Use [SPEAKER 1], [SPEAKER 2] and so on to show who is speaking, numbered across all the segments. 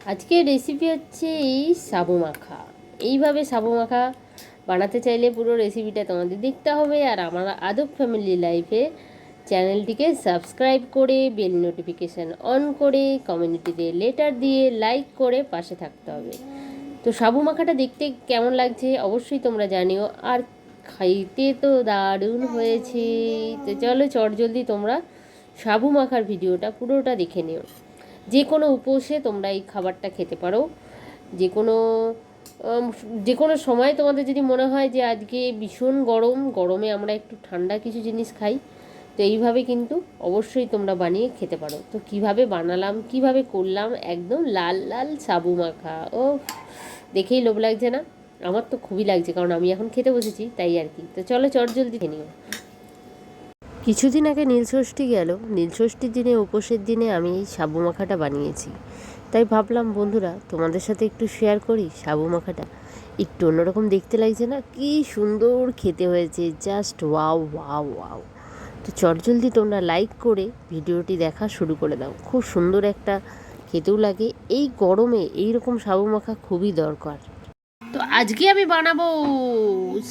[SPEAKER 1] আজকের রেসিপি হচ্ছে এই সাবু মাখা। এইভাবে সাবু মাখা বানাতে চাইলে পুরো রেসিপিটা তোমাদের দেখতে হবে আর আমার আদব ফ্যামিলি লাইফে চ্যানেলটিকে সাবস্ক্রাইব করে বেল নোটিফিকেশান অন করে কমিউনিটিতে লেটার দিয়ে লাইক করে পাশে থাকতে হবে। তো সাবু মাখাটা দেখতে কেমন লাগছে অবশ্যই তোমরা জানিও। আর খাইতে তো দারুণ হয়েছে। তো চলো চটজলদি তোমরা সাবু মাখার ভিডিওটা পুরোটা দেখে নিও। যে কোনো উপোসে তোমরা এই খাবারটা খেতে পারো। যে কোনো যে কোনো সময় তোমাদের যদি মনে হয় যে আজকে ভীষণ গরম, গরমে আমরা একটু ঠান্ডা কিছু জিনিস খাই, তো এইভাবে কিন্তু অবশ্যই তোমরা বানিয়ে খেতে পারো। তো কীভাবে বানালাম, কীভাবে করলাম, একদম লাল লাল সাবু মাখা। ও দেখেই লোভ লাগছে না? আমার তো খুবই লাগছে, কারণ আমি এখন খেতে বসেছি, তাই আর কি। তো চলো চট জলদি খেয়ে নিও। কিছুদিন আগে নীলষষ্ঠী গেল। নীলষষ্ঠীর দিনে, উপোসের দিনে আমি এই সাবু মাখাটা বানিয়েছি। তাই ভাবলাম, বন্ধুরা, তোমাদের সাথে একটু শেয়ার করি সাবু মাখাটা একটু অন্যরকম দেখতে লাগছে না? কি সুন্দর খেতে হয়েছে। জাস্ট ওয়াও ওয়াও ওয়াও তো চটজলদি তোমরা লাইক করে ভিডিওটি দেখা শুরু করে দাও। খুব সুন্দর একটা খেতেও লাগে। এই গরমে এই রকম সাবু মাখা খুবই দরকার। তো আজকে আমি বানাবো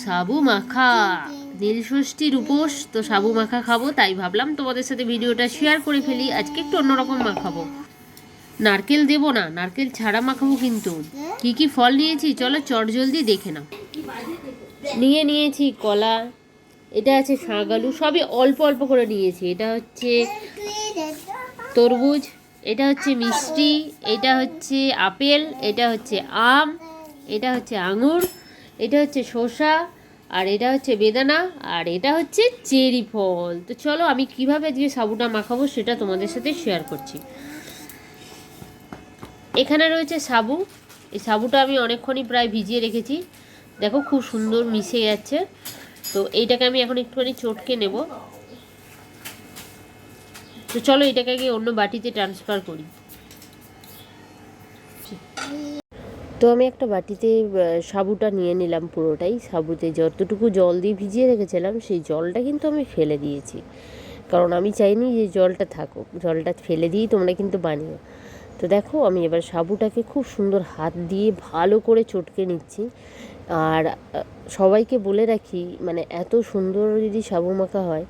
[SPEAKER 1] সাবু মাখা নীলষষ্ঠীর উপোস, তো সাবু মাখা খাব, তাই ভাবলাম তোমাদের সাথে ভিডিওটা শেয়ার করে ফেলি, আজকে একটু অন্যরকম মাখাবো নারকেল দেবো না, নারকেল ছাড়া মাখাবো কিন্তু। কি কি ফল নিয়েছি? চলো চট জলদি দেখে নাও। নিয়ে নিয়েছি কলা, এটা আছে শাক আলু, সবই অল্প অল্প করে নিয়েছি। এটা হচ্ছে তরমুজ, এটা হচ্ছে মিষ্টি, এটা হচ্ছে আপেল, এটা হচ্ছে আম, এটা হচ্ছে আঙুর, এটা হচ্ছে শসা আর এটা হচ্ছে বেদানা, আর এটা হচ্ছে চেরি ফল। তো চলো আমি কীভাবে আজকে সাবুটা মাখাবো সেটা তোমাদের সাথে শেয়ার করছি। এখানে রয়েছে সাবু। এই সাবুটা আমি অনেকক্ষণই প্রায় ভিজিয়ে রেখেছি। দেখো খুব সুন্দর মিশে যাচ্ছে। তো এইটাকে আমি এখন একটুখানি চটকে নেব। তো চলো এটাকে আগে অন্য বাটিতে ট্রান্সফার করি। তো আমি একটা বাটিতে সাবুটা নিয়ে নিলাম পুরোটাই। সাবুতে যতটুকু জল দিয়ে ভিজিয়ে রেখেছিলাম, সেই জলটা কিন্তু আমি ফেলে দিয়েছি। কারণ আমি চাইনি যে জলটা থাকুক। জলটা ফেলে দিয়েই তোমরা কিন্তু বানিও। তো দেখো, আমি এবার সাবুটাকে খুব সুন্দর হাত দিয়ে ভালো করে চটকে নিচ্ছি। আর সবাইকে বলে রাখি মানে এত সুন্দর যদি সাবু মাখা হয়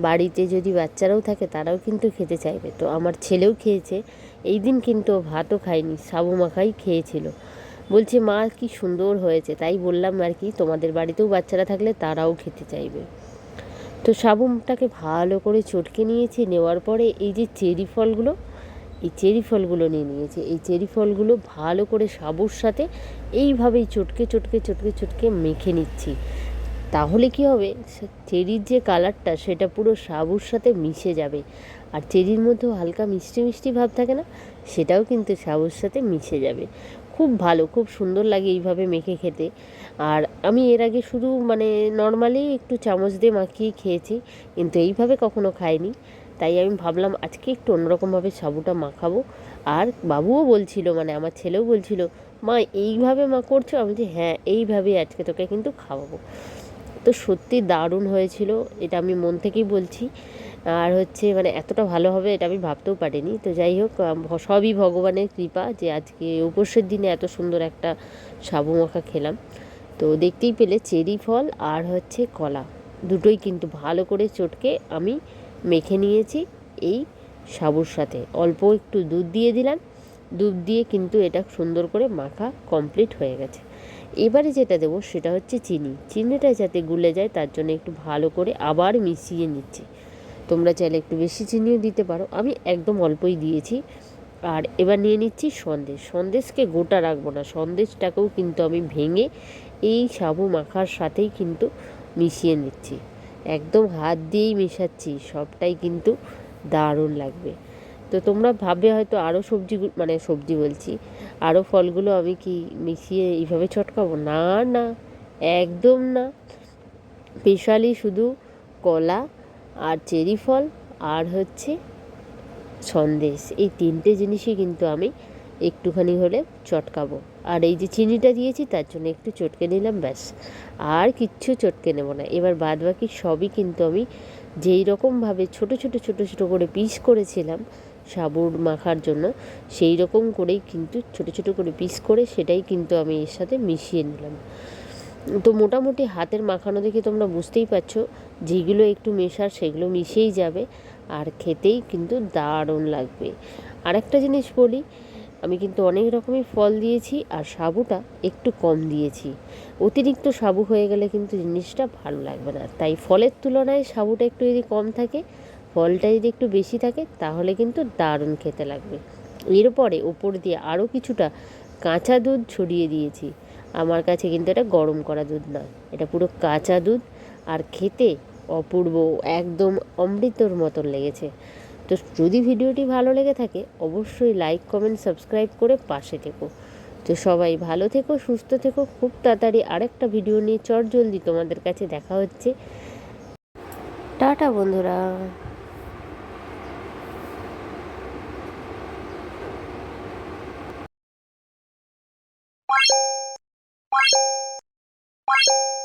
[SPEAKER 1] বাড়িতে যদি বাচ্চারাও থাকে তারাও কিন্তু খেতে চাইবে। তো আমার ছেলেও খেয়েছে, এই দিন কিন্তু ভাতও খায়নি, সাবু মাখাই খেয়েছিল। বলছে, মা, কি সুন্দর হয়েছে। তাই বললাম আর কি, তোমাদের বাড়িতেও বাচ্চারা থাকলে তারাও খেতে চাইবে। তো সাবুটাকে ভালো করে চটকে নিয়েছি, নেওয়ার পরে এই যে চেরি ফলগুলো, এই চেরি ফলগুলো নিয়ে নিয়েছে। এই চেরি ফলগুলো ভালো করে সাবুর সাথে এইভাবেই চটকে চটকে চটকে চটকে মেখে নিচ্ছি। তাহলে কি হবে? চেরির যে কালারটা, সেটা পুরো সাবুর সাথে মিশে যাবে। আর চেরির মধ্যেও হালকা মিষ্টি মিষ্টি ভাব থাকে না? সেটাও কিন্তু সাবুর সাথে মিশে যাবে। খুব ভালো, খুব সুন্দর লাগে এইভাবে মেখে খেতে। আর আমি এর আগে শুধু মানে নর্মালি একটু চামচ দিয়ে মাখিয়ে খেয়েছি, কিন্তু এইভাবে কখনো খাইনি। তাই আমি ভাবলাম আজকে একটু অন্যরকমভাবে সাবুটা মাখাবো। আর বাবুও বলছিল মানে আমার ছেলেও বলছিল, মা, এইভাবে মা করছ? আমি বলছি হ্যাঁ এইভাবেই আজকে তোকে কিন্তু খাওয়াবো। তো সত্যি দারুণ হয়েছিল, এটা আমি মন থেকেই বলছি। আর হচ্ছে মানে এতটা ভালো হবে এটা আমি ভাবতেও পারিনি। তো যাই হোক সবই ভগবানের কৃপা যে আজকে উপোসের দিনে এত সুন্দর একটা সাবু মাখা খেলাম। তো দেখতেই পেলে চেরি ফল আর হচ্ছে কলা, দুটোই কিন্তু ভালো করে চটকে আমি মেখে নিয়েছি এই সাবুর সাথে। অল্প একটু দুধ দিয়ে দিলাম দুধ দিয়ে কিন্তু এটা সুন্দর করে মাখা কমপ্লিট হয়ে গেছে। এবারে যেটা দেবো সেটা হচ্ছে চিনি। চিনিটা যাতে গুলে যায় তার জন্য একটু ভালো করে আবার মিশিয়ে নিচ্ছি। তোমরা চাইলে একটু বেশি চিনিও দিতে পারো। আমি একদম অল্পই দিয়েছি। আর এবার নিয়ে নিচ্ছি সন্দেশ। সন্দেশকে গোটা রাখব না। সন্দেশটাকেও কিন্তু আমি ভেঙে এই সাবু মাখার সাথেই কিন্তু মিশিয়ে নিচ্ছি। একদম হাত দিয়েই মেশাচ্ছি। সবটাই কিন্তু দারুণ লাগবে। তো তোমরা ভাবে হয়তো আরও সবজি মানে সবজি বলছি আরও ফলগুলো আমি কি মিশিয়ে এইভাবে চটকাবো না না, একদম না। স্পেশালি শুধু কলা আর চেরি ফল আর হচ্ছে সন্দেশ। এই তিনটে জিনিসই কিন্তু আমি একটুখানি হলে চটকাবো আর এই যে চিনিটা দিয়েছি, তার জন্য একটু চটকে নিলাম, ব্যাস। আর কিচ্ছু চটকে নেব না। এবার বাদ বাকি সবই কিন্তু আমি যেই রকমভাবে ছোটো ছোটো ছোটো ছোটো করে পিস করেছিলাম সাবুর মাখার জন্য, সেই রকম করেই কিন্তু ছোট ছোট করে পিস করে সেটাই কিন্তু আমি এর সাথে মিশিয়ে নিলাম। তো মোটামুটি হাতের মাখানো দেখে তোমরা বুঝতেই পারছ, যেগুলো একটু মেশার সেগুলো মিশেই যাবে আর খেতেই কিন্তু দারুণ লাগবে। আরেকটা জিনিস বলি, আমি কিন্তু অনেক রকমই ফল দিয়েছি আর সাবুটা একটু কম দিয়েছি। অতিরিক্ত সাবু হয়ে গেলে কিন্তু জিনিসটা ভালো লাগবে না। তাই ফলের তুলনায় সাবুটা একটু যদি কম থাকে ফলটা যদি একটু বেশি থাকে, তাহলে কিন্তু দারুণ খেতে লাগবে। এরপরে ওপর দিয়ে আরও কিছুটা কাঁচা দুধ ছড়িয়ে দিয়েছি। আমার কাছে কিন্তু এটা গরম করা দুধ নয়, এটা পুরো কাঁচা দুধ। আর খেতে অপূর্ব, একদম অমৃতর মতন লেগেছে। তো যদি ভিডিওটি ভালো লেগে থাকে, অবশ্যই লাইক, কমেন্ট, সাবস্ক্রাইব করে পাশে থেকো। তো সবাই ভালো থেকো, সুস্থ থেকো। খুব তাড়াতাড়ি আরেকটা ভিডিও নিয়ে চট জলদি তোমাদের কাছে দেখা হচ্ছে। টাটা বন্ধুরা।
[SPEAKER 2] you